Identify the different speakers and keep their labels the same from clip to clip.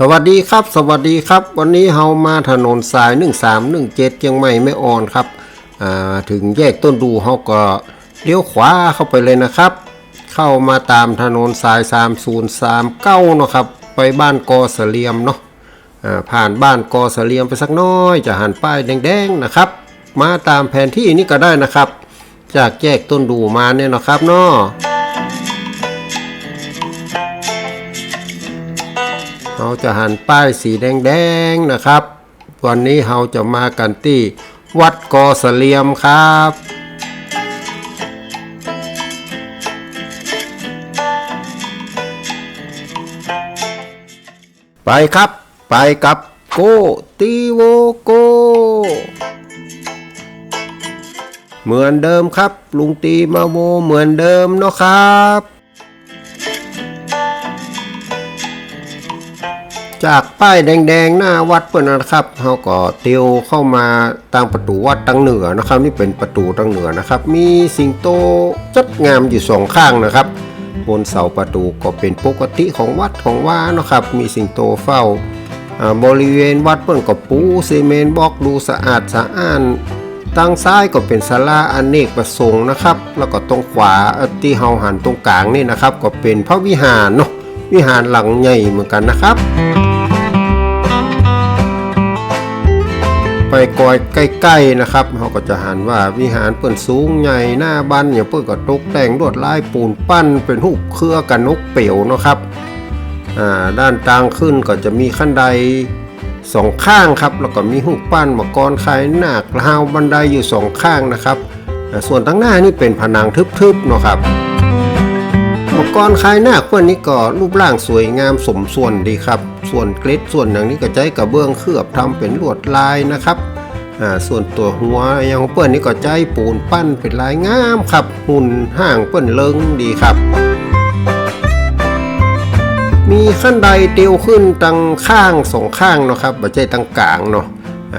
Speaker 1: สวัสดีครับ สวัสดีครับ วันนี้เฮามาถนนสาย 1317เชียงใหม่ไม่อ่อนครับถึงแยกต้นดูเฮาก็เลี้ยวขวาเข้าไปเลยนะครับ เข้ามาตามถนนสาย 3039เนาะครับไปบ้านกอเสลียมเนาะผ่านบ้านกอเสลียมไปสักน้อยจะหันป้ายแดงๆนะครับ มาตามแผนที่นี้ก็ได้นะครับ จากแยกต้นดูมาเนี่ยนะครับเนาะ เราจะหันป้ายสีแดงๆนะครับ วันนี้เราจะมากันที่วัดกอเสลียมครับไปครับ ไปกับโกตีโวโก เหมือนเดิมครับ ลุงตีมาโมเหมือนเดิมเนาะครับ จากป้ายแดงๆหน้าวัดเปิ้นนะครับเขาก็เตียวเข้ามาทางประตูวัดทางเหนือนะครับ นี่เป็นประตูทางเหนือนะครับ มีสิงโตจัดงามอยู่สองข้างนะครับ บนเสาประตูก็เป็นปกติของวัดของว่านะครับ มีสิงโตเฝ้าบริเวณวัดเปิ้นก็ปูซีเมนต์บล็อกดูสะอาดสะอ้านทางซ้ายก็เป็นศาลาอเนกประสงค์นะครับ แล้วก็ตรงขวาที่เฮาหันตรงกลางนี่นะครับ ก็เป็นพระวิหารเนาะวิหารหลังใหญ่เหมือนกันนะครับ ไปกอยใกล้ๆนะครับเขาก็จะหันว่าวิหารเปิ่นสูงใหญ่หน้าบ้านอย่างเปิ่นก็ตกแต่งลวดลายปูนปั้นเป็นรูปเครือกันนกเปียวนะครับอ่าด้านตางขึ้นก็จะมีขั้นไดสองข้างครับแล้วก็มีหูปปั้นมากรคายหนักราวบันไดอยู่สองข้างนะครับ ส่วนทั้งหน้านี่เป็นผนังทึบๆเนาะครับอุปกรคายหน้าพวกนี้ก็รูปร่างสวยงามสมส่วนดีครับ ส่วนเกล็ดส่วนอย่างนี้ก็ใช้กระเบื้องเคลือบทำเป็นลวดลายนะครับส่วนตัวหัวอย่างของเปิ้นนี่ก็ใช้ปูนปั้นเป็นลายงามครับหุ่นห่างเปิ้นเลิงดีครับ มีขั้นใดเตียวขึ้นตั้งข้างสองข้างเนาะครับบ่ใช่ตั้งกลางเนาะ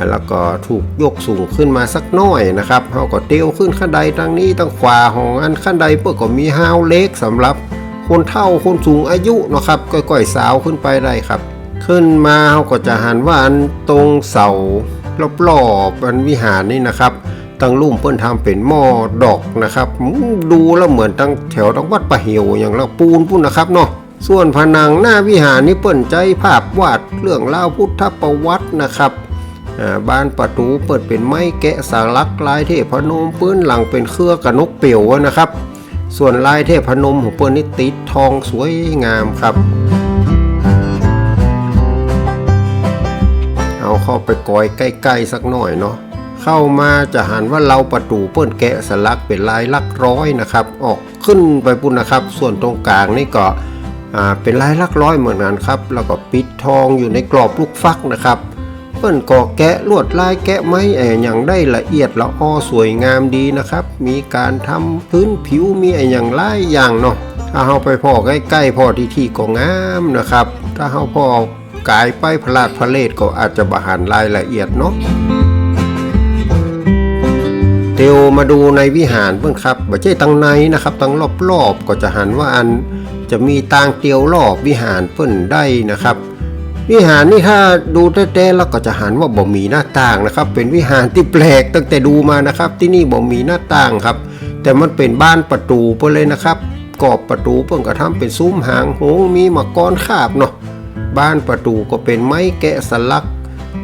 Speaker 1: แล้วก็ถูกยกสูงขึ้นมาสักน้อยนะครับเขาก็เตียวขึ้นขั้นใดตั้งนี้ตั้งขวาของอันขั้นใดเพื่อก็มีฮาวเล็กสำหรับคนเฒ่าคนสูงอายุเนาะครับก้อยๆสาวขึ้นไปได้ครับ ขึ้นมาเขาก็จะหันว่าอันตรงเสารอบๆอันวิหารนี่นะครับตั้งลุ่มเปิ้นทำเป็นหม้อดอกนะครับ ดูแล้วเหมือนตั้งแถวตั้งวัดประเหวอย่างละปูนพุ่นนะครับเนาะส่วนผนังหน้าวิหารนี่เปิ้นใจภาพวาดเรื่องเล่าวพุทธประวัตินะครับบ้านประตูเปิดเป็นไม้แกะสลักลายเทพนมปื้นหลังเป็นเครือกระนกเปี่ยวนะครับ ส่วนลายเทพนมของเปิ้นนี่ติดทองสวยงามครับ เข้าไปกอยใกล้ๆสักหน่อยเนาะเข้ามาจะหันว่าเราประตูเปิ้นแกะสลักเป็นลายลักร้อยนะครับ ออกขึ้นไปปุ่นนะครับ ส่วนตรงกลางนี่ก็เป็นลายลักร้อยเหมือนกันครับ แล้วก็ปิดทองอยู่ในกรอบลูกฟักนะครับ เปิ้นก็แกะลวดลายแกะไม้แออย่างได้ละเอียดละอ้อสวยงามดีนะครับ มีการทำพื้นผิวมีไออย่างลายอย่างเนาะถ้าเฮาไปพอใกล้ๆพอที่ที่ก็งามนะครับ ถ้าเฮาพอ กายไปพลาดพลเลดก็อาจจะบหันรายละเอียดเนาะเตียวมาดูในวิหารเพื่อนครับบ่ใช่ตังในนะครับตังรอบๆก็จะหันว่าอันจะมีตางเตียวรอบวิหารเพื่นได้นะครับ วิหารนี่ถ้าดูแต้ๆแล้วก็จะหันว่าบ่มีหน้าต่างนะครับ เป็นวิหารที่แปลกตั้งแต่ดูมานะครับ ที่นี่บ่มีหน้าต่างครับ แต่มันเป็นบ้านประตูเพื่อเลยนะครับกรอบประตูเพิ่นก็ทำเป็นซุ้มหางโหงมีมากรคาบเนาะ บ้านประตูก็เป็นไม้แกะสลัก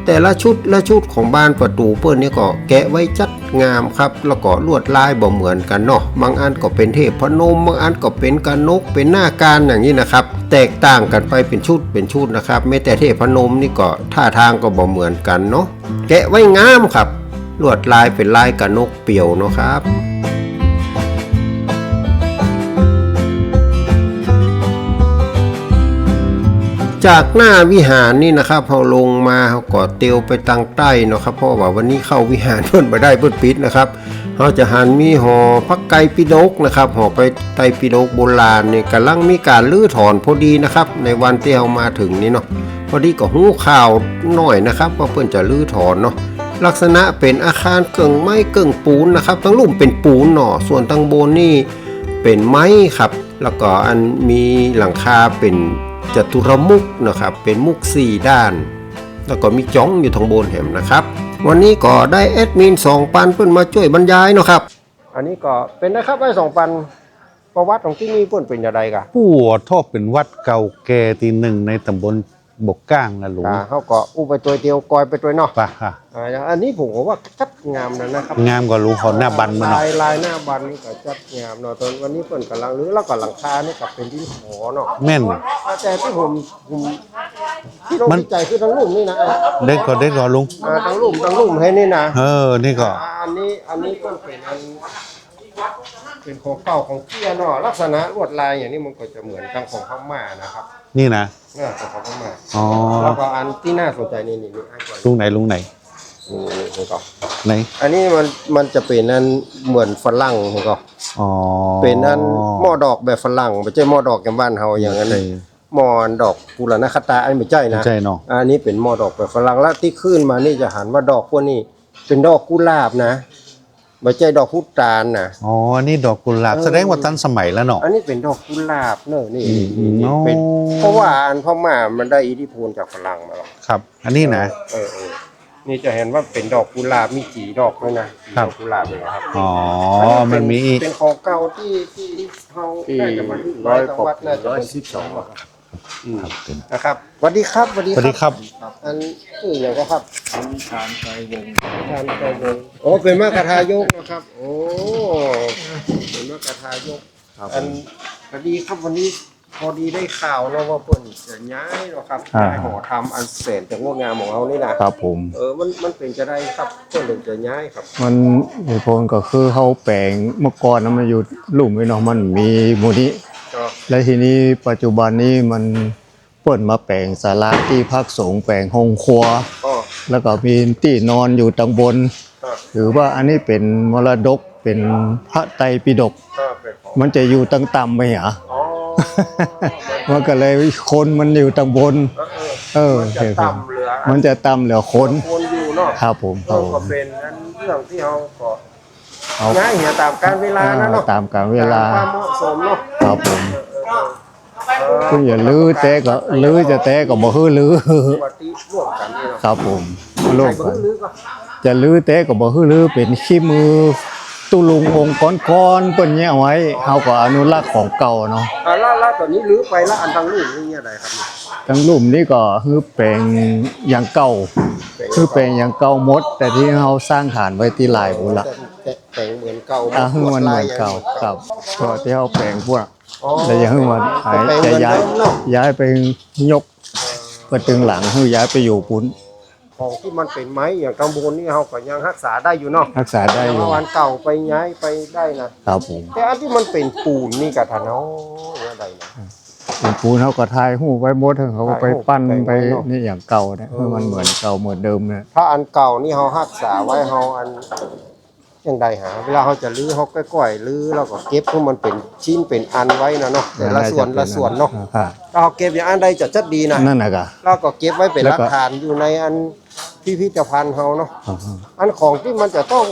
Speaker 1: แต่ละชุดละชุดของบ้านประตูเปิ้นเนี่ยก็แกะไว้จัดงามครับ แล้วก็ลวดลายบ่เหมือนกันเนาะบางอันก็เป็นเทพพนมบางอันก็เป็นกรนกเป็นหน้าการอย่างนี้นะครับ แตกต่างกันไปเป็นชุดเป็นชุดนะครับแม้แต่เทพพนมนี่ก็ท่าทางก็บ่เหมือนกันเนาะแกะไว้งามครับลวดลายเป็นลายกรนกเปี่ยวเนาะครับ จากหน้าวิหารนี่นะครับเราลงมาเราก็เตียวไปตังใต้เนาะครับเพราะว่าวันนี้เข้าวิหารเพิ่นไปได้เพิ่นปิดนะครับเราจะหันมีหอพักไก่ปิดกนะครับหอไปไตปิดกโบราณนี่กำลังมีการลื้อถอนพอดีนะครับ ในวันที่เรามาถึงนี่เนาะพอดีก็หู้ข่าวหน่อยนะครับว่าเพิ่นจะลื้อถอนเนาะลักษณะเป็นอาคารเกิ่งไม้เกิ่งปูนนะครับทั้งลุ่มเป็นปูนเนาะส่วนทั้งบนนี่เป็นไม้ครับ แล้วก็อันมีหลังคาเป็น
Speaker 2: จตุรมุกนะครับ เป็นมุกสี่ด้าน แล้วก็มีจ้องอยู่ทางบนแหมนะครับ วันนี้ก็ได้แอดมินสองปันเพิ่นมาช่วยบรรยายเนาะครับ อันนี้ก็เป็นนะครับไอ้สองปันประวัติของที่นี่เพิ่นเป็นอย่างไรกะ
Speaker 3: ปู่หัวทอบเป็นวัดเก่าแก่ที่หนึ่งในตำบล บกก้างนะหลวง
Speaker 2: อ่าเขาก็อู้ไปตัวเดียวกอยไปตัวเนาะ
Speaker 3: ป่ะค่ะ
Speaker 2: อ่าอันนี้ผมก็ว่าจัดงามนะนะครับ
Speaker 3: งามกว่าหลุงเขาหน้าบันมาเนาะ
Speaker 2: ลายลายหน้าบันนี่ก็จัดงามเนาะตอนวันนี้เพิ่นกำลังรื้อแล้วก็หลังคานี่ก็เป็นดินหอเนาะ
Speaker 3: แม่น
Speaker 2: แต่ที่ผมผมที่เรา
Speaker 3: มัน
Speaker 2: ดีใจคือทั้งลุ่มนี่นะอะ
Speaker 3: ได้ก็ได้ก็ลุง
Speaker 2: อ่าทั้งลุ่มทั้งลุ่มให้นี่นะ
Speaker 3: เออนี่ก็
Speaker 2: อ่าอันนี้อันนี้ก็เป็นอัน เป็นของเก่าของเกี้ยเนาะลักษณะลวดลายอย่างนี้มันก็จะเหมือนกับของพม่านะครับ
Speaker 3: นี่นะ
Speaker 2: เนี่ยของพม่า
Speaker 3: อ๋อ
Speaker 2: แล้วก็อันที่น่าสนใจนี่นี่นี่ไอ้ก่อน
Speaker 3: ลุงไหนลุงไหน
Speaker 2: นี่นี่นี่ก็
Speaker 3: ไหน
Speaker 2: อันนี้มันมันจะเป็นอันเหมือนฝรั่งมันก็
Speaker 3: อ๋อ
Speaker 2: เป็นอันหม้อดอกแบบฝรั่งไม่ใช่หม้อดอกอย่างบ้านเฮาอย่างนั้น
Speaker 3: ใช่
Speaker 2: หม้ออันดอกกุลนาคตาอันไม่ใช่นะ
Speaker 3: ใช่เนาะ
Speaker 2: อันนี้เป็นหม้อดอกแบบฝรั่งแล้วที่ขึ้นมานี่จะหันว่าดอกพวกนี้เป็นดอกกุหลาบนะ ไม่ใช่ดอกพุตานนะ
Speaker 3: อ๋อนี่ดอกกุหลาบ
Speaker 2: เออ
Speaker 3: แสดงว่าทันสมัยแล้วเนาะ
Speaker 2: อันนี้เป็นดอกกุหลาบเนอะนี่
Speaker 3: อืม
Speaker 2: นี่นี่
Speaker 3: อ๋อ
Speaker 2: เป็นเพราะว่าอันพม่ามันได้อิทธิพลจากฝรั่งมาหรอก
Speaker 3: ครับ อันนี้นะ
Speaker 2: เออเออนี่จะเห็นว่าเป็นดอกกุหลาบมีกี่ดอกด้วยนะกี่
Speaker 3: ครับ
Speaker 2: ดอกกุหลาบเลยนะครับ
Speaker 3: อ๋อ
Speaker 2: อั
Speaker 3: มันมีอีก
Speaker 2: เป็นของเก่าที่ที่เขาน่าจะมาที่ร้อยกว่าวัดน่าจะเป็นสิบสอง อืมนะครับสวัสดีครับสวัสดี
Speaker 3: สวัสดีครับ
Speaker 2: อันชื่ออย่างก็ครับชานไกวงชานไกวงโอ้เป็นมากระทายกนะครับ โอ้เป็นมากระทายกอันสวัสดีครับวันนี้พอดีได้ข่าวเนาะว่าเพิ่นจะย้ายเนาะครับ
Speaker 3: อ่า
Speaker 2: ย้ายหอทำอันแสนจะงดงามของเรานี่นะครับ
Speaker 4: ผม
Speaker 2: เออมันมันเป็นจะได้ครับเพิ่นเลยจะย้ายครับ
Speaker 4: มันเหตุผลก็คือเขาแปลงเมื่อก่อนนะมันอยู่หลุมไว้เนาะมันมีหมูนี้
Speaker 2: ก็
Speaker 4: และทีนี้ปัจจุบันนี้มันเปิดมาแปลงศาลาที่พักสงฆ์แปลงห้องครัว
Speaker 2: ก็
Speaker 4: แล้วก็มีที่นอนอยู่ตังบน
Speaker 2: ก็
Speaker 4: หรือว่าอันนี้เป็นมรดกเป็นพระไตรปิฎก
Speaker 2: ก็เป็นของ
Speaker 4: มันจะอยู่ตั้งต่ำไปหรอ
Speaker 2: อ๋อ
Speaker 4: มันก็เลยคนมันอยู่ตังบน
Speaker 2: เออ
Speaker 4: เออ
Speaker 2: มันจะต่ำเหลืออั
Speaker 4: มันจะต่ำเหลือคน
Speaker 2: คนอยู่เนาะ
Speaker 4: ครับผม
Speaker 2: เออก็เป็นอันเรื่องที่เราก็
Speaker 4: เอา
Speaker 2: ง่ายเหียตามการเวลานะเนาะ
Speaker 4: ตามกาลเวลา
Speaker 2: ตมความเหมาะสมเนาะ
Speaker 4: ครับผม
Speaker 2: เออ
Speaker 4: คุณอย่าลื้อแต่ก็ลื้อจะแต่ก็บ่ฮื้อลื้อ
Speaker 2: ปฏิร่วมกันนี่เนาะ
Speaker 4: ครับผมร่วม
Speaker 2: ใคร
Speaker 4: กัน
Speaker 2: บ่ลื้อก็
Speaker 4: จะลื้อแต่ก็บ่ฮื้อลื้อเป็นขี้มือตุลุงองค์ก้อนๆเปิ้นแยะไว้เฮาก็อนุรักษ์ของเก่าเนาะ
Speaker 2: อ่าแล้วแล้วตอนนี้ลื้อไปแล้วอันทางลูกนี่อะไรครับเนี่ย
Speaker 4: ทั้งลุ่มนี่ก็ฮื้อแปลงอย่างเก่าคือแปลงอย่างเก่าหมด แต่ที่เฮาสร้างฐานไว้ที่ลายพุ่นละ
Speaker 2: แต่แต่งเหมือนเก่า
Speaker 4: อ่าฮื้อมันเหมือนเก่าครับก็ที่เฮาแปลงพวก
Speaker 2: อ๋อ
Speaker 4: แล้วยังฮื้อมันหาย
Speaker 2: แต่งเห
Speaker 4: จะ
Speaker 2: มือน
Speaker 4: ย้าย
Speaker 2: เดิมเนาะ
Speaker 4: ย้ายไปยกไปตึงหลังฮื้อย้ายไปอยู่พุ่น
Speaker 2: ของที่มันเป็นไม้อย่างกังบนนี่เขาก็ยังรักษาได้อยู่เนาะ
Speaker 4: รักษาได้อยู่
Speaker 2: เอาอันเก่าไปย้ายไปได้นะครับ
Speaker 4: ผม
Speaker 2: แต่อันที่มันเป็นปูนนี่กับทานเอาอะไรนะ
Speaker 4: เป็นปูนเขาก็ทายหูไว้หมดเถอะเขาก็ไปปั้น
Speaker 2: ถ่ายรูป
Speaker 4: ไป
Speaker 2: แต่งไว้เนอะ
Speaker 4: นี่อย่างเก่าเนี่ย
Speaker 2: เออ
Speaker 4: เพื่อมันเหมือนเก่าเหมือนเดิมเนี่ย
Speaker 2: ถ้าอันเก่านี่เขารักษาไว้เขาอัน ยังไดหา เวลาเขาจะลื้อเขาก้อยๆลื้อแล้วก็เก็บให้มันเป็นชิ้นเป็นอันไว้นะเนาะแต่ละส่วนละส่วนเนาะ
Speaker 4: ค่ะ
Speaker 2: ถ้าเขาเก็บอย่างอันใดจะจัดดีนะ
Speaker 4: นั่นน่ะกะ
Speaker 2: แล้วก็เก็บไว้เป็น
Speaker 4: แล้
Speaker 2: หลั
Speaker 4: ว
Speaker 2: ก
Speaker 4: ก็
Speaker 2: ฐานอยู่ในอันพิพิธภัณฑ์เขาเนาะ
Speaker 4: อ่า
Speaker 2: อันของที่มันจะต้อง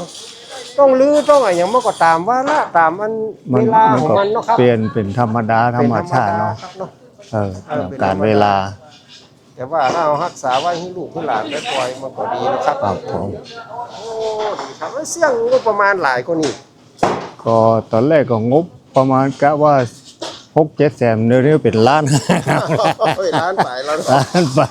Speaker 2: ต้องลื้อต้องอะไรอย่างมันก็ตามว่าละตามอัน
Speaker 4: มั
Speaker 2: เวนลาของ
Speaker 4: ก็
Speaker 2: มันเนาะครับ
Speaker 4: เปลี่ยนเป็นธรรมดาธรรมชาติเนาะ
Speaker 2: ป็ธรรมดครับเนาะ
Speaker 4: เออ
Speaker 2: เออเป็น
Speaker 4: การเวลา
Speaker 2: แต่ว่าถ้าเอารักษาไว้ให้ลูกให้หลานได้ปล่อยมันก็ดีนะครับ
Speaker 4: ครับผม
Speaker 2: โอ้ดีครับแล้วเสี่ยงงบประมาณหลายกว่านี้
Speaker 4: ก็ตอนแรกก็งบประมาณกะว่าหกเจ็ดแสนเดี๋ยวนี้เป็นล้าน
Speaker 2: เฮ้ยร้านไปแล้วเนอะ
Speaker 4: ล้านไป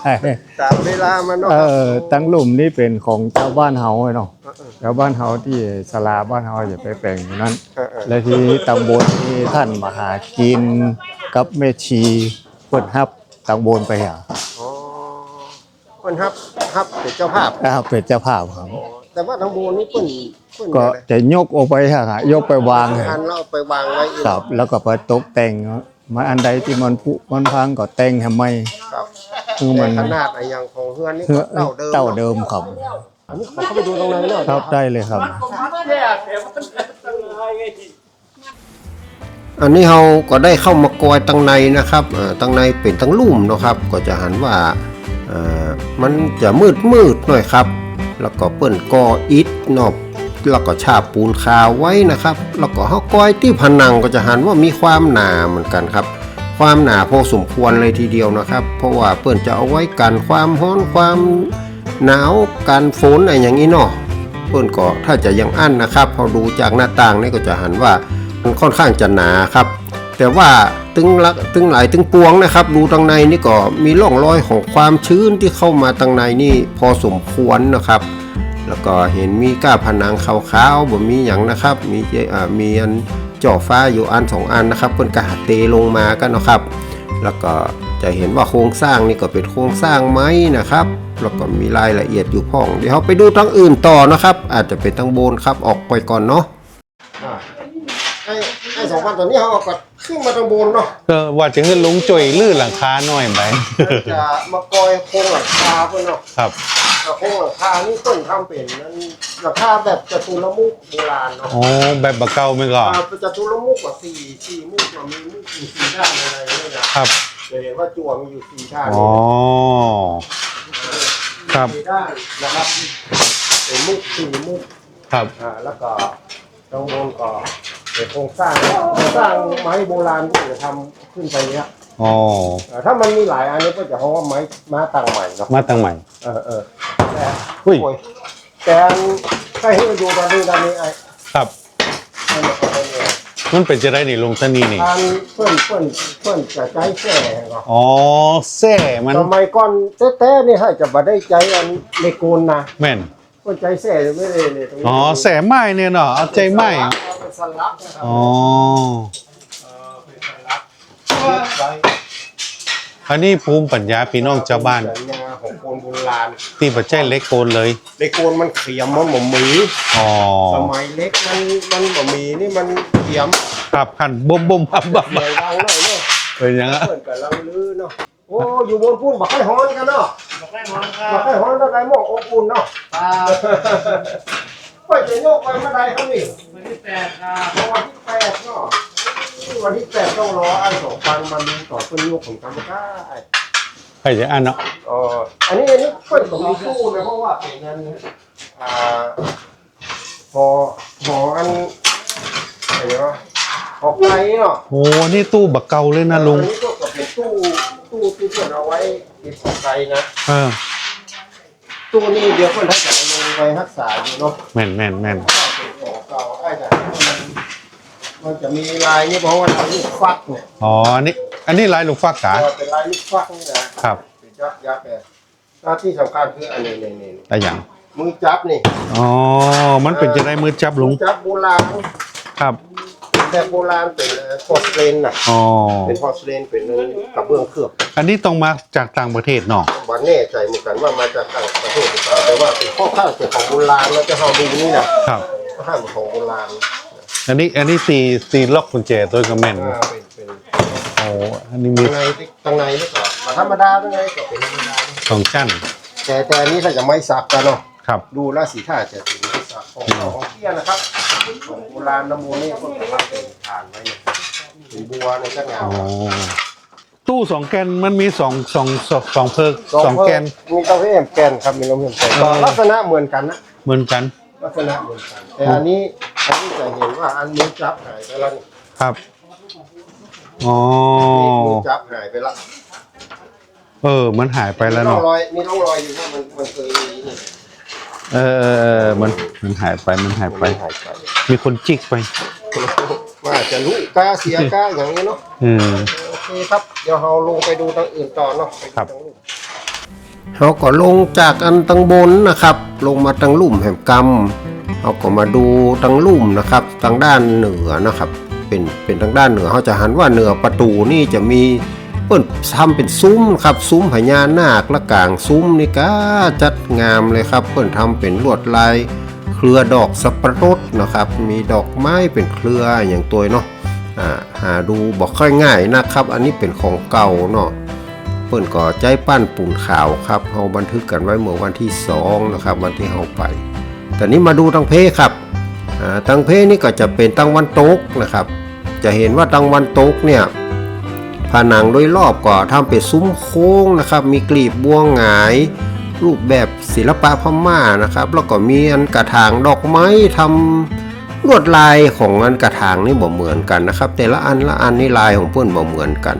Speaker 2: ตามเวลามันเนาะ
Speaker 4: เอ
Speaker 2: ครับ
Speaker 4: อตั้งหลุมนี่เป็นของเจ้าบ้านเฮาเนาะ
Speaker 2: เออ
Speaker 4: เจ้าบ้านเฮาที่ศาลาบ้านเฮาอย่าไปแปลงอยู่นั้น
Speaker 2: เออเออ
Speaker 4: และที่ตำบลที่ท่านมหากินกับแม่ชีเปิดฮับตำบลไปหา
Speaker 2: อ๋อเพิ่นครับครับเป็นเจ้าภาพ
Speaker 4: อ้าวเป็นเจ้าภาพครับ
Speaker 2: อ๋อแต่ว่าทางโบนนี่เพิ่นเพิ่น
Speaker 4: ก็
Speaker 2: อะไร
Speaker 4: จะยกออกไปหายกไปวาง
Speaker 2: อันเราเอาไปวางไว้อีก
Speaker 4: ครับ แล้วก็ไปตกแต่งมาอันใดที่มันผุมันพังก็แต่งให้ใหม่
Speaker 2: ครับ
Speaker 4: คือมัน
Speaker 2: แต่ขนาดไอ้อย่างของเฮือนนี่
Speaker 4: เพื่อ
Speaker 2: ก็เต่าเดิม
Speaker 4: เต่าเดิมครับ
Speaker 2: อันนี้ขอเข้าไปดูตรงนั้นหน่อย
Speaker 4: ครับได้เลยครับ
Speaker 2: อันนี้เราก็ได้เข้ามากอยตังในนะครับเอ่อตังในเป็นตังลุ่มเนาะครับ ก็จะหันว่าเอ่อ มันจะมืดมืดๆหน่อยครับ แล้วก็เปิ้นก่ออิฐเนาะแล้วก็ฉาบปูนขาวไว้นะครับ แล้วก็เฮากอยที่ผนังก็จะหันว่ามีความหนาเหมือนกันครับ ความหนาพอสมควรเลยทีเดียวนะครับ เพราะว่าเปิ้นจะเอาไว้กันความร้อนความหนาวกันฝนอะไรอย่างนี้เนาะเปิ้นก็ถ้าจะยังอั้นนะครับ พอดูจากหน้าต่างนี่ก็จะหันว่ามันค่อนข้างจะหนาครับ แต่ว่าตึงลักตึงหลายตึงปวงนะครับดูตังในนี่ก็มีร่องรอยของความชื้นที่เข้ามาตังในนี่พอสมควรนะครับ แล้วก็เห็นมีก้าผนังขาวๆบ่มีอย่างนะครับ มีเอ่ามีอันจ่อฟ้าอยู่อันสองอันนะครับเพิ่นกระหัดเตลงมากันนะครับ แล้วก็จะเห็นว่าโครงสร้างนี่ก็เป็นโครงสร้างไม้นะครับแล้วก็มีรายละเอียดอยู่พ่อง เดี๋ยวเราไปดูตั้งอื่นต่อนะครับ อาจจะเป็นตั้งโบนครับออกไปก่อนเนาะ ไอ้ไอ้สองพันตัวนี้เขาก็ขึ้นมาตั้งโบนเนาะ
Speaker 3: ก็ว่าจะให้ลุงจ่อยลื่นหลังคาหน่อยไหม
Speaker 2: จะมากอยโครงหลังคาเพื่อนเนาะ
Speaker 3: ครับ
Speaker 2: แต่โครงหลังคานี่ต้นทำเป็นนั้นหลังคาแบบจตุรมุกโบราณเนาะ
Speaker 3: อ๋อแบบบะเก่าไหมก่อน
Speaker 2: อ่าเป็นจตุรมุกกว่าสี่สี่มุกกว่ามีมุกอยู่สี่ด้านอะไรเนี่ยนะครับจะเห็นว่าจั่วมีอยู่สี่ด้าน
Speaker 3: อ๋อครับ
Speaker 2: สี่ด้านนะครับเป็นมุกสี่มุก
Speaker 3: ครับ
Speaker 2: อ่าแล้วก็ตรงบนก็ เป็นโครงสร้างโครงสร้างไม้โบราณที่จะทำขึ้นไปเนี้ย
Speaker 3: อ๋อ
Speaker 2: อ่าถ้ามันมีหลายอันนี้ก็จะเรียกว่าไม้มาต่างใหม่เนาะ
Speaker 3: มาตั้งใหม่
Speaker 2: เออเออแต่
Speaker 3: อุ้ย
Speaker 2: โอ้ยแต่อันใครให้ดูตอนนี้ตอนนี้ไอ้
Speaker 3: ครับ
Speaker 2: ให้มาเอาไปเลย
Speaker 3: มันเป็นจะได้นี่ลุงตานีนี่
Speaker 2: อันเพื่อนเพื่อนเพื่อนจะใจแส่เนาะ
Speaker 3: อ๋อแส่มัน
Speaker 2: สมัยก่อนแต้ๆนี่ให้จะมาได้ใจอันเลโกนนะ
Speaker 3: แม่น
Speaker 2: เพื่อนใจแส่ไม่ได้เลยตรงนี้
Speaker 3: อ๋อแส่ไม้เนี่ยเนาะเอาใจไม้
Speaker 2: เป็นสลักนะครับ
Speaker 3: อ๋อ
Speaker 2: เออเป็นสลักเก็บไว้
Speaker 3: อันนี้ภูมิปัญญาพี่น้องชาวบ้าน
Speaker 2: สัญญาของคนโบราณ
Speaker 3: ที่ประเทศเล็กโกนเลย
Speaker 2: เลโกนมันเขียมมันหมหมี
Speaker 3: อ๋อ
Speaker 2: สมัยเล็กมันมันหมหมีนี่มันเขียม
Speaker 3: ครับขันบ่มบ่มบับบับ
Speaker 2: ใหญ่ดังหน่อยเนาะ
Speaker 3: เป็นยังไง
Speaker 2: เพื่อนกับเราลือเนาะโอ้อยู่บนพุ่นบักไข่ฮ้อนกันเนาะบักไข่ฮ้อนครับบักไข่ฮ้อนแล้วได้หมอกอบอุ่นเนาะไปจะโยกไปเมื่อใดครับนี่ วันที่แปดครับวันที่แปดเนาะวันที่แปดต้องรอไอ้สองฟันมาดูต่อเป็นโยกของกรรมการ
Speaker 3: ใครจะอ่านเนาะ
Speaker 2: อ๋ออันนี้อันนี้เพื่อนผมมีคู่นะเพราะว่าเป็นเงินอ่าพอพออันอะไรวะพอไกลเนาะ
Speaker 3: โอ้นี่ตู้บักเก่าเลยนะลุง
Speaker 2: อันนี้ก็เป็นตู้ตู้ที่เพื่อนเอาไว้ติดของไกลนะ
Speaker 3: เออ
Speaker 2: ตู้นี้เดี๋ยวเพื่อนให้จะลงไปรักษาอยู่เนาะ
Speaker 3: แม่นแม่นแม่น
Speaker 2: เพราะว่าเป็นของเก่าไอ้แต่มันมันจะมีลายนี่เพราะว่าลายลูกฟักเนี่ย
Speaker 3: อ๋ออันนี้อันนี้ลายลูกฟักกา
Speaker 2: เป็นลายลูกฟักนี่นะครับเป็นยักษ์ยักษ์เนี่ยหน้าที่สำคัญคืออันนี้นี่นี่
Speaker 3: แต่อย่าง
Speaker 2: มือจับนี่
Speaker 3: อ๋อมันเป็นจะได้มือจับลุง
Speaker 2: จับโบราณ
Speaker 3: ครับ
Speaker 2: แต่โบราณเป็นพอสเลนน่ะ
Speaker 3: อ๋อ
Speaker 2: เป็นพอสเลนเป็นกระเบื้องเคลือบ
Speaker 3: อันนี้ต้องมาจากต่างประเทศเนาะ
Speaker 2: วันแน่ใจเหมือนกันว่ามาจากต่างประเทศหรือเปล่าแต่ว่าเป็นข้อข้างเป็นของโบราณแล้วจะเอาดูนี่นะครับ ข้อข้างเป็นของโบราณ
Speaker 3: อันนี้อันนี้ตีตีล็อกกุญแจตัวก็แม่น
Speaker 2: อ่าเป็นเป็น
Speaker 3: โอ้อันนี้มี
Speaker 2: ตังในตังในนี่ก็ธรรมดาตังในก็เป็นธรรมดานะ
Speaker 3: สองชั้น
Speaker 2: แต่แต่อันนี้ถ้าจะไม่สักกันเนาะ
Speaker 3: ครับ
Speaker 2: ดูแลวสีท่าจะถึงไม่สักของเก่าของเที่ยนะครับ ของโบราณน้ำมูนี่คนกำลังเป็นฐานไว้เนี่ยเป็นบัวในเจ้างา
Speaker 3: อ๋อ
Speaker 2: ม
Speaker 3: ตู้สองแกนมันมีสองสองสองสองเพิกสองแกน
Speaker 2: มีเต้าเทียมแกนครับมีลมเทียมแกนก็ลักษณะเหมือนกันนะ
Speaker 3: เหมือนกัน
Speaker 2: ลักษณะเหมือนกันแต่อันนี้อันนี้จะเห็นว่าอันมือจับหายไปแล้วนี่
Speaker 3: ครับอ๋อ
Speaker 2: มือจับหายไปแล้ว
Speaker 3: เออมันหายไปแล้ว
Speaker 2: มีร่อง
Speaker 3: เนาะ
Speaker 2: รอยมีร่องรอยอยู่ว่ามันมันเคยมีนี่
Speaker 3: เออเออเออมันมันหายไปมันหายไป
Speaker 2: มันหายไป
Speaker 3: มีคนจิกไป
Speaker 2: ว่าจะรู้กล้าเสียกล้าอย่างนี้เนาะ
Speaker 3: อืม
Speaker 2: โอเคครับเดี๋ยวเราลงไปดูทางอื่นต่อเนาะไปดู
Speaker 3: ครับ
Speaker 2: ทางลุ่มเขาก็ลงจากอันตังบนนะครับ ลงมาตังลุ่มแห่งกำเขาก็มาดูตังลุ่มนะครับทางด้านเหนือนะครับ เป็นเป็นทางด้านเหนือเขาจะหันว่าเหนือประตูนี่จะมี เปิ้นทำเป็นซุ้มครับซุ้มพญานาคและกลางซุ้มนี่ก็จัดงามเลยครับเปิ้นทำเป็นลวดลาย เครือดอกสับปะรดนะครับ มีดอกไม้เป็นเครืออย่างตัวเนาะอ่าหาดูบอกค่อยง่ายนะครับ อันนี้เป็นของเก่าเนาะเปิ้นก็ใจปั้นปูนขาวครับเราบันทึกกันไว้เมื่อวันที่สองนะครับ วันที่เราไป แต่นี้มาดูตังเพครับอ่าตังเพนี่ก็จะเป็นตังวันตกนะครับ จะเห็นว่าตังวันตกเนี่ย ผนังโดยรอบก็ทำเป็นซุ้มโค้งนะครับ มีกลีบบัวหงาย รูปแบบศิลปะพม่านะครับ แล้วก็มีอันกระถางดอกไม้ทำลวดลายของอันกระถางนี่บ่เหมือนกันนะครับ แต่ละอันละอันนี่ลายของเพื่อนบ่เหมือนกัน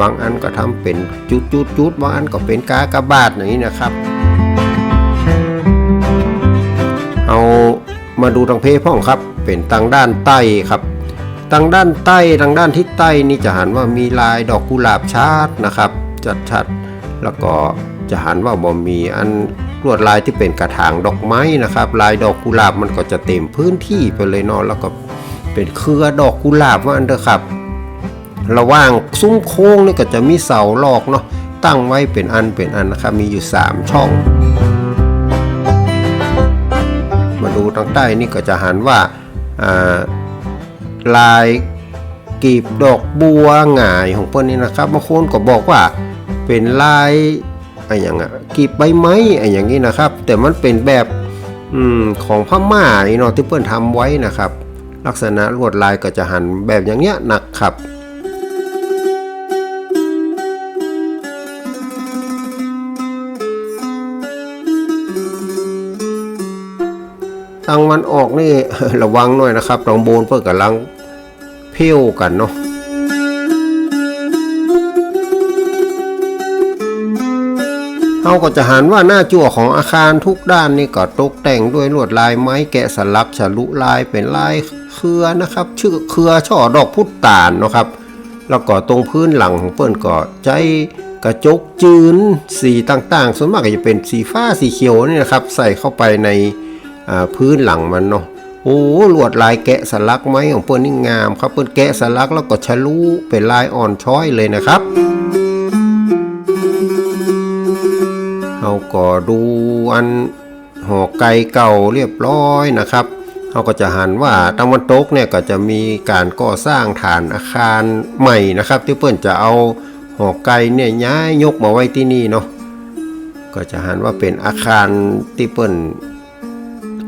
Speaker 1: บางอันก็ทำเป็นจุดจุดจุดบางอันก็เป็นกากระบาทอย่างนี้นะครับเอามาดูทางเพพ่องครับ เป็นทางด้านใต้ครับ ทางด้านใต้ทางด้านทิศใต้นี่จะหันว่ามีลายดอกกุหลาบชาดนะครับชัดๆแล้วก็จะหันว่าบ่มีอันลวดลายที่เป็นกระถางดอกไม้นะครับ ลายดอกกุหลาบมันก็จะเต็มพื้นที่ไปเลยเนาะแล้วก็เป็นเครือดอกกุหลาบว่าอันเถอะครับ ระหว่างซุ้มโค้งนี่ก็จะมีเสาหลอกเนาะตั้งไว้เป็นอันเป็นอันนะครับมีอยู่ 3 ช่อง มาดูทางใต้นี่ก็จะหันว่าอ่า ลายกีบดอกบัวหงายของเพื่อนนี่นะครับบางคนก็บอกว่าเป็นลายอะไรอย่างอะกีบใบไม้อะไรอย่างนี้นะครับ แต่มันเป็นแบบอมของพม่านี่เนาะที่เพื่อนทำไว้นะครับ ลักษณะลวดลายก็จะหันแบบอย่างเนี้ยหนักครับ ทางมันออกนี่ระวังหน่อยนะครับตองโบนเพื่อกำลังเพี้ยวกันเนาะเราก็จะหันว่าหน้าจั่วของอาคารทุกด้านนี่ก็ตกแต่งด้วยลวดลายไม้แกะสลักฉลุลายเป็นลายเครือนะครับ ชื่อเครือช่อดอกพุตานนะครับ แล้วก็ตรงพื้นหลังของเปิ้นก็ใจกระจกจืนสีต่างๆ ส่วนมากก็จะเป็นสีฟ้าสีเขียวนี่นะครับ ใส่เข้าไปใน พื้นหลังมันเนาะโอ้ลวดลายแกะสลักไม้ของเปิ้นนี่งามครับเปิ้นแกะสลักแล้วก็ชะลุเป็นลายอ่อนช้อยเลยนะครับเราก็ดูอันหอไก่เก่าเรียบร้อยนะครับเราก็จะหันว่าตะวันตกเนี่ยก็จะมีการก่อสร้างฐานอาคารใหม่นะครับ ที่เปิ้นจะเอาหอไก่เนี่ยย้ายยกมาไว้ที่นี่เนาะก็จะหันว่าเป็นอาคารที่เปิ้น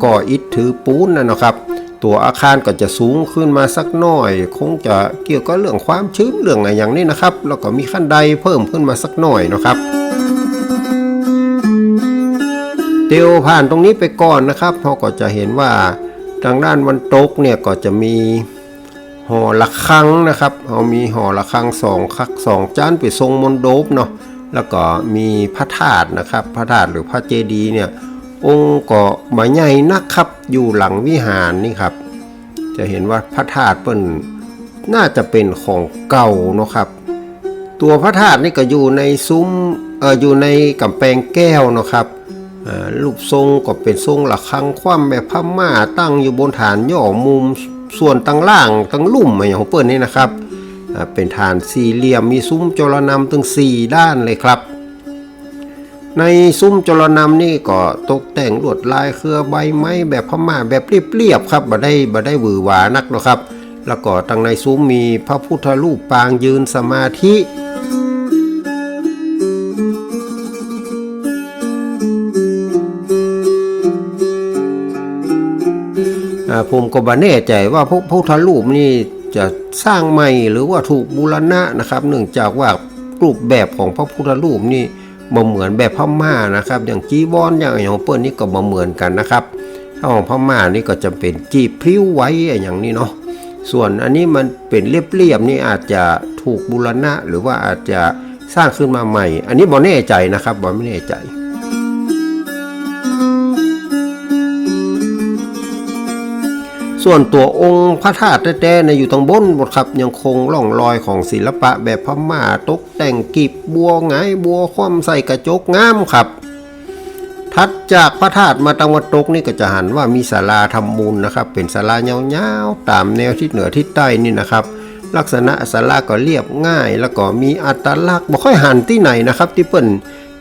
Speaker 1: ก่ออิฐถือปูนนะนะครับ ตัวอาคารก็จะสูงขึ้นมาสักหน่อย คงจะเกี่ยวกับเรื่องความชื้นเรื่องอะไรอย่างนี้นะครับ แล้วก็มีขั้นใดเพิ่มขึ้นมาสักหน่อยนะครับเตียวผ่านตรงนี้ไปก่อนนะครับเราก็จะเห็นว่าทางด้านวันตกเนี่ยก็จะมีหอระฆังนะครับเรามีหอระฆังสองคักสองจานไปทรงมนโดบเนาะแล้วก็มีพระธาตุนะครับ พระธาตุหรือพระเจดีย์เนี่ย องค์ก็มาใหญ่นักครับอยู่หลังวิหารนี่ครับ จะเห็นว่าพระธาตุเปิ้นน่าจะเป็นของเก่าเนาะครับ ตัวพระธาตุนี่ก็อยู่ในซุ้มเอออยู่ในกำแพงแก้วเนาะครับรูปทรงก็เป็นทรงระฆังคว่ำแบบพม่าตั้งอยู่บนฐานย่อมุมส่วนตั้งล่างตั้งลุ่มอะไรของเปิ้นนี่นะครับ เป็นฐานสี่เหลี่ยมมีซุ้มจรนำถึงสี่ด้านเลยครับ ในซุ้มจรนำนี่ก็ตกแต่งลวดลายเครือใบไม้แบบพม่าแบบเรียบๆครับบ่ได้บ่ได้หวือหวานักหรอกครับ แล้วก็ตั้งในซุ้มมีพระพุทธรูปปางยืนสมาธิผมก็บ่แน่ใจว่าพระพุทธรูปนี่จะสร้างใหม่หรือว่าถูกบูรณะนะครับ เนื่องจากว่ารูปแบบของพระพุทธรูปนี่ บ่เหมือนแบบพม่านะครับ อย่างจีวรอย่างอย่างเปิ้นนี่ก็บ่เหมือนกันนะครับถ้าของพม่านี่ก็จะเป็นจีบพริ้วไว้อย่างนี้เนาะส่วนอันนี้มันเป็นเรียบๆนี่อาจจะถูกบูรณะหรือว่าอาจจะสร้างขึ้นมาใหม่ อันนี้บ่แน่ใจนะครับบ่ไม่แน่ใจ ส่วนตัวองค์พระธาตุแท้ๆเนี่ยอยู่ตรงบนหมดครับยังคงร่องรอยของศิลปะแบบพม่าตกแต่งกีบบัวไงายบัวคว่ำใส่กระจกงามครับทัดจากพระธาตุมาตะวันตกนี่ก็จะหันว่ามีศาลาทำบุญนะครับ เป็นศาลายาๆตามแนวทิศเหนือทิศใต้นี่นะครับลักษณะศาลาก็เรียบง่าย แล้วก็มีอัตลักษณ์บ่ค่อยหันที่ไหนนะครับ ที่เปิ้น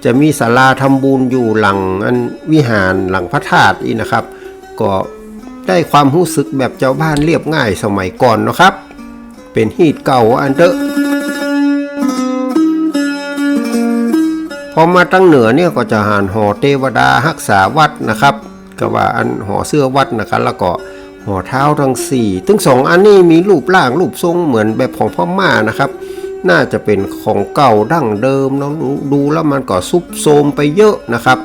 Speaker 1: จะมีศาลาทำบุญอยู่หลังอันวิหารหลังพระธาตุอีนะครับ ก็ ได้ความรู้สึกแบบเจ้าบ้านเรียบง่ายสมัยก่อนนะครับ เป็นฮีตเก่าอันเดอะพอมาตั้งเหนือเนี่ยก็จะหานหอเทวดารักษาวัดนะครับ ก็ว่าอันหอเสื้อวัดนะครับแล้วก็หอเท้าทั้งสี่ทั้งสองอันนี้มีรูปร่างรูปทรงเหมือนแบบของพ่อม่านะครับ น่าจะเป็นของเก่าดั้งเดิมเนาะดูแล้วมันก็ซุบโซมไปเยอะนะครับ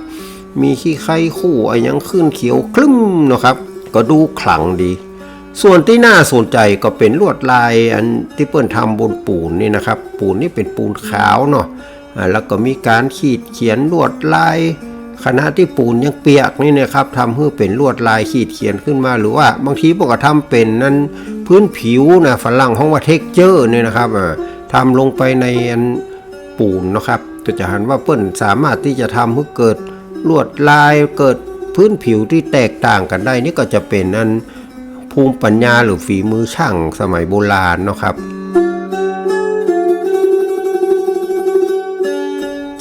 Speaker 1: มีขี้ไข่คู่อยังขึ้นเขียวคลึ้มนะครับ ก็ดูขลังดี ส่วนที่น่าสนใจก็เป็นลวดลายอันที่เปิ้นทำบนปูนนี่นะครับ ปูนนี่เป็นปูนขาวเนาะแล้วก็มีการขีดเขียนลวดลายขณะที่ปูนยังเปียกนี่นะครับทำให้เป็นลวดลายขีดเขียนขึ้นมา หรือว่าบางทีพวกก็ทำเป็นนั้นพื้นผิวนะฝรั่งห้องว่าเท็กเจอร์เนี่ยนะครับทำลงไปในอันปูนนะครับจะหันว่าเปิ้นสามารถที่จะทำให้เกิดลวดลายเกิด พื้นผิวที่แตกต่างกันได้นี่ก็จะเป็นอันภูมิปัญญาหรือฝีมือช่างสมัยโบราณเนาะครับ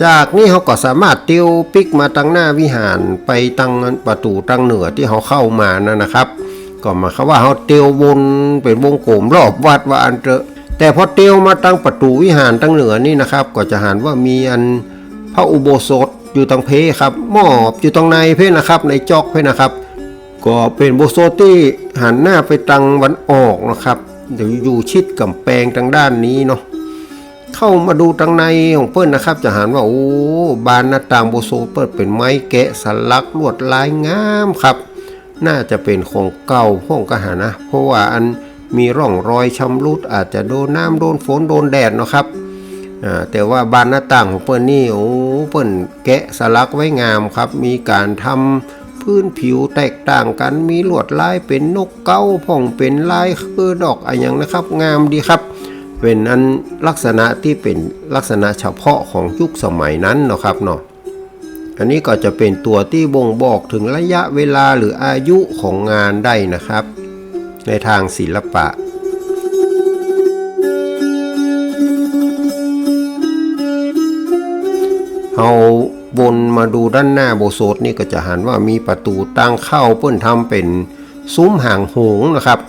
Speaker 1: จากนี้เขาก็สามารถเตียวปิกมาตั้งหน้าวิหารไปตั้งประตูตั้งเหนือที่เขาเข้ามานั่นนะครับ ก็หมายความว่าเขาเตียววนเป็นวงกลมรอบวัดว่าอันเตอแต่พอเตียวมาตั้งประตูวิหารตั้งเหนือนี่นะครับ ก็จะหันว่ามีอันพระอุโบสถ อยู่ตังเพครับหมอบอยู่ตรงในเพนะครับ ในจอกเพนะครับ ก็เป็นโบโซที่หันหน้าไปทางวันออกนะครับเดี๋ยวอยู่ชิดกับแปงทางด้านนี้เนาะเข้ามาดูทางในของเปิ้ลนนะครับ จะหันว่าโอ้บานหน้าต่างโบโซเปิ้ลเป็นไม้แกะสลักลวดลายงามครับ น่าจะเป็นของเก่าห้องกหานะ เพราะว่าอันมีร่องรอยชำรุดอาจจะโดนน้ำโดนฝนโดนแดดนะครับ แต่ว่าบานหน้าต่างของเปิ้ลนี่โอ้เปิ้ลแกะสลักไว้งามครับ มีการทำพื้นผิวแตกต่างกันมีลวดลายเป็นนกเก้าพ่องเป็นลายคือดอกอะไรอย่างนะครับ งามดีครับ เป็นอันลักษณะที่เป็นลักษณะเฉพาะของยุคสมัยนั้นเนาะครับเนาะอันนี้ก็จะเป็นตัวที่บ่งบอกถึงระยะเวลาหรืออายุของงานได้นะครับ ในทางศิลปะ เอาบนมาดูด้านหน้าโบสถ์นี่ก็จะหันว่ามีประตูตั้งเข้าเปิ้นทำเป็นซุ้มหางหงนะครับ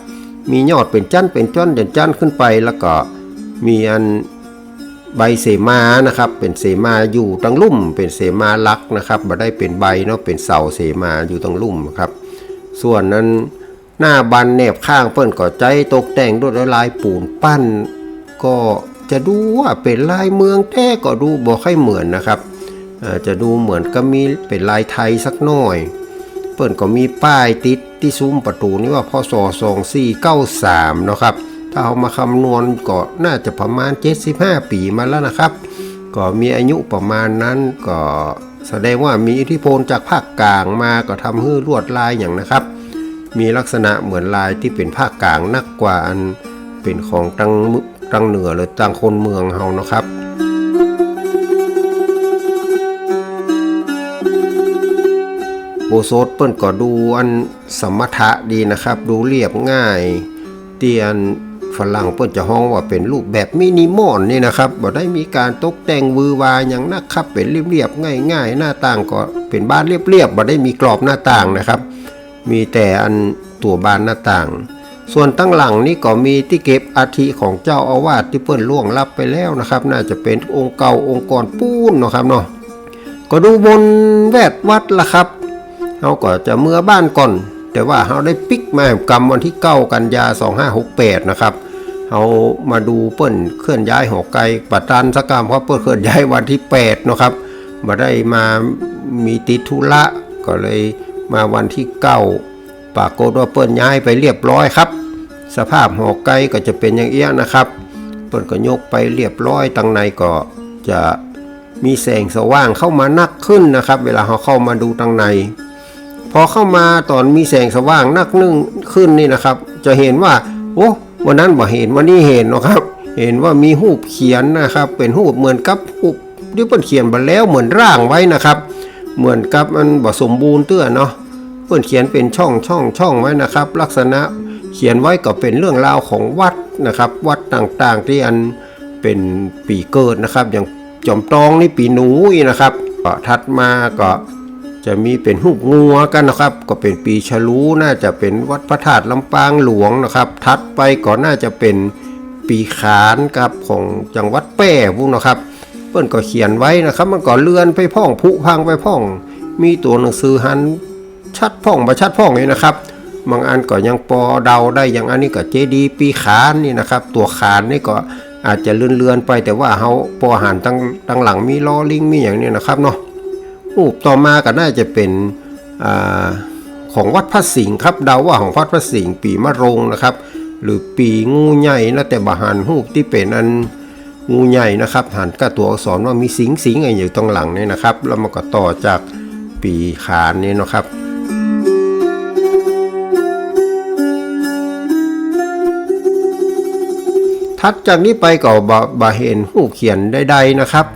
Speaker 1: มียอดเป็นจั้นเป็นจ้อนเป็นจั้นขึ้นไปแล้วก็มีอันใบเสมานะครับ เป็นเสมาอยู่ตั้งลุ่ม เป็นเสมาลักนะครับบ่ได้เป็นใบเนาะเป็นเสาเสมาอยู่ตั้งลุ่มครับ ส่วนนั้นหน้าบันแนบข้างเปิ้นก็ใจตกแต่งด้วยลายปูนปั้น ก็จะดูว่าเป็นลายเมืองแท้ก็ดูบ่ค่อยเหมือนนะครับ อาจะดูเหมือนก็มีเป็นลายไทยสักหน่อย เปิ้นก็มีป้ายติดที่ซุ้มประตูนี่ว่าพศ2493เนาะครับ ถ้าเอามาคำนวณก็น่าจะประมาณ 75 ปีมาแล้วนะครับ ก็มีอายุประมาณนั้นก็แสดงว่ามีอิทธิพลจากภาคกลางมาก็ทำให้ลวดลายอย่างนะครับ มีลักษณะเหมือนลายที่เป็นภาคกลางนักกว่าอันเป็นของตังมุตังเหนือหรือตังคนเมืองเฮานะครับ โบโซดเปิ้นก็ดูอันสมถะดีนะครับ ดูเรียบง่าย เตียนฝรั่งเปิ้นจะห้องว่าเป็นรูปแบบมินิมอลนี่นะครับบ่ได้มีการตกแต่งวือวาอย่างนะครับ เป็นเรียบๆง่าย ๆ หน้าต่างก็เป็นบ้านเรียบๆบ่ได้มีกรอบหน้าต่างนะครับ มีแต่อันตัวบานหน้าต่าง ส่วนตั้งหลังนี่ก็มีที่เก็บอาธิของเจ้าอาวาสที่เปิ้นล่วงลับไปแล้วนะครับ น่าจะเป็นองค์เก่าองค์ก่อนปูนนะครับเนาะก็ดูบนแวดวัดละครับ เราก็จะเมื่อบ้านก่อน แต่ว่าเราได้ปิกมากรรมวันที่เก้ากันยา 2568 นะครับเรามาดูเปิ้นเคลื่อนย้ายหอไกลปัตตานสกรรมเพราะเปิ้นเคลื่อนย้ายวันที่8นะครับมาได้มามีติดธุระก็เลยมาวันที่เก้าปากฏว่าเปิ้นย้ายไปเรียบร้อยครับ สภาพหอไกลก็จะเป็นอย่างเอี้ยนะครับ เปิ้นก็ยกไปเรียบร้อยตังในก็จะมีแสงสว่างเข้ามานักขึ้นนะครับ เวลาเราเข้ามาดูตังใน พอเข้ามาตอนมีแสงสว่างนักนึ่งขึ้นนี่นะครับ จะเห็นว่า โอ้วันนั้นบ่เห็นวันนี้เห็นนะครับ เห็นว่ามีรูปเขียนนะครับ เป็นรูปเหมือนกับรูปที่เปิ้นเขียนมาแล้วเหมือนร่างไว้นะครับ เหมือนกับมันบ่สมบูรณ์เตื้อเนาะเปิ้นเขียนเป็นช่องช่องช่องไว้นะครับ ลักษณะเขียนไว้ก็เป็นเรื่องราวของวัดนะครับ วัดต่างๆที่อันเป็นปีเกิดนะครับ อย่างจอมตองนี่ปีหนูนะครับก็ถัดมาก็ จะมีเป็นหูกงัวกันนะครับ ก็เป็นปีฉลูน่าจะเป็นวัดพระธาตุลำปางหลวงนะครับ ทัดไปก็น่าจะเป็นปีขานครับของจังหวัดแป้พวกนะครับ เปิ้นก็เขียนไว้นะครับ มันก็เลื่อนไปพ่องผุพังไปพ่อง มีตัวหนังสือหันชัดพ่องมาชัดพ่องนี่นะครับบางอันก็ยังปอเดาได้อย่างอันนี้ก็เจดียปีขานนี่นะครับ ตัวขานนี่ก็อาจจะเลื่อนๆไปแต่ว่าเขาปอหันตั้งตั้งหลังมีล้อลิงมีอย่างนี้นะครับเนาะ รูปต่อมาก็น่าจะเป็นอของวัดพระสิงห์ครับเดาว่าของวัดพระสิงห์ปีมะโรงนะครับ หรือปีงูใหญ่นะแต่บาหันหูปที่เป็นอันงูใหญ่นะครับหันกับตัวอักษรว่ามีสิงสิงอะไรอยู่ตรงหลังเนี่ยนะครับ แล้วมันก็ต่อจากปีขานเนี่ยนะครับถัดจากนี้ไปก็บาบาเห็นหูเขียนใดๆนะครับ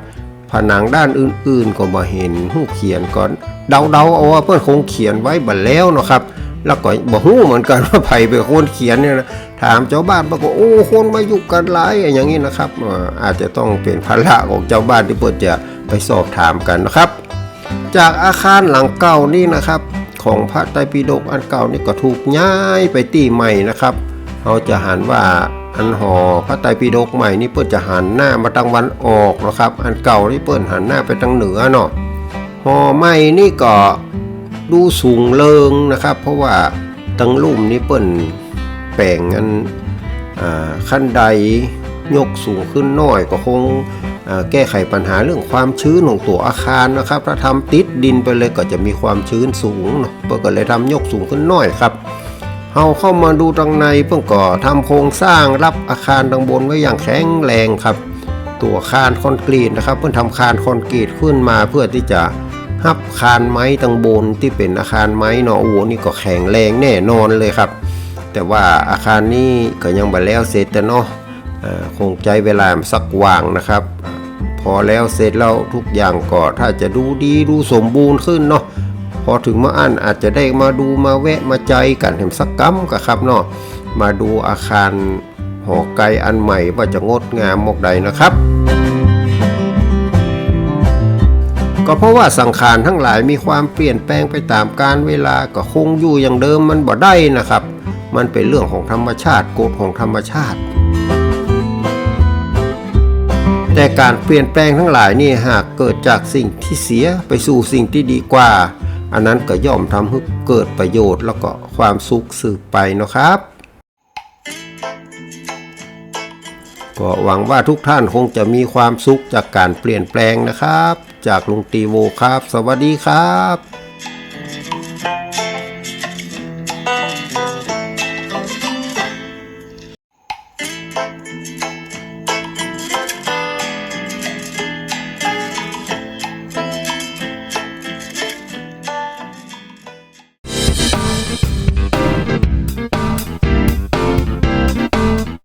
Speaker 1: ผนังด้านอื่นๆ ก็บ่เห็นหูเขียนก่อน เดาๆเอาว่าเพื่อนคงเขียนไว้บัดแล้วเนาะครับ แล้วก็บ่ฮู้เหมือนกันว่าไผเป็นคนเขียนเนี่ยนะถามเจ้าบ้านบอกว่าโอ้คนมาอยู่กันหลายอย่างนี้นะครับ อาจจะต้องเป็นภาระของเจ้าบ้านที่เพิ่นจะไปสอบถามกันนะครับ จากอาคารหลังเก่านี่นะครับ ของพระไตรปิฎกอันเก่านี่ก็ถูกย้ายไปที่ใหม่นะครับเราจะหันว่า อันหอพระไตรปิฎกใหม่นี่เปิ้นจะหันหน้ามาทางวันออกนะครับ อันเก่านี่เปิ้นหันหน้าไปทางเหนือเนาะหอใหม่นี่ก็ดูสูงเลิงนะครับ เพราะว่าตังลุ่มนี่เปิ้นแปลงอันอขั้นใดยกสูงขึ้นหน่อยก็คงแก้ไขปัญหาเรื่องความชื้นของตัวอาคารนะครับ ถ้าทำติดดินไปเลยก็จะมีความชื้นสูงเนาะเพื่อก็เลยทำยกสูงขึ้นหน่อยครับ เฮาเข้ามาดูทางในเพื่อก็ทำโครงสร้างรับอาคารทางบนไว้อย่างแข็งแรงครับ ตัวคานคอนกรีตนะครับ เพื่อทำคานคอนกรีตขึ้นมาเพื่อที่จะฮับคานไม้ทางบนที่เป็นอาคารไม้เนาะโอ้นี่ก็แข็งแรงแน่นอนเลยครับ แต่ว่าอาคารนี้ก็ยังบ่แล้วเสร็จแต่เนาะเอ่อคงใจเวลาสักว่างนะครับ พอแล้วเสร็จแล้วทุกอย่างก็ถ้าจะดูดีดูสมบูรณ์ขึ้นเนาะ พอถึงมาอันอาจจะได้มาดูมาแวะมาใจกันเห็นสักกัมกะครับเนาะมาดูอาคารหอไกลอันใหม่ว่าจะงดงามมกใดนะครับ ก็เพราะว่าสังขารทั้งหลายมีความเปลี่ยนแปลงไปตามกาลเวลาก็คงอยู่อย่างเดิมมันบ่ได้นะครับ มันเป็นเรื่องของธรรมชาติกฎของธรรมชาติ แต่การเปลี่ยนแปลงทั้งหลายนี่หากเกิดจากสิ่งที่เสียไปสู่สิ่งที่ดีกว่า อันนั้นก็ย่อมทำให้เกิดประโยชน์แล้วก็ความสุขสืบไปเนาะครับ ก็หวังว่าทุกท่านคงจะมีความสุขจากการเปลี่ยนแปลงนะครับ จากลุงตีโวครับ สวัสดีครับ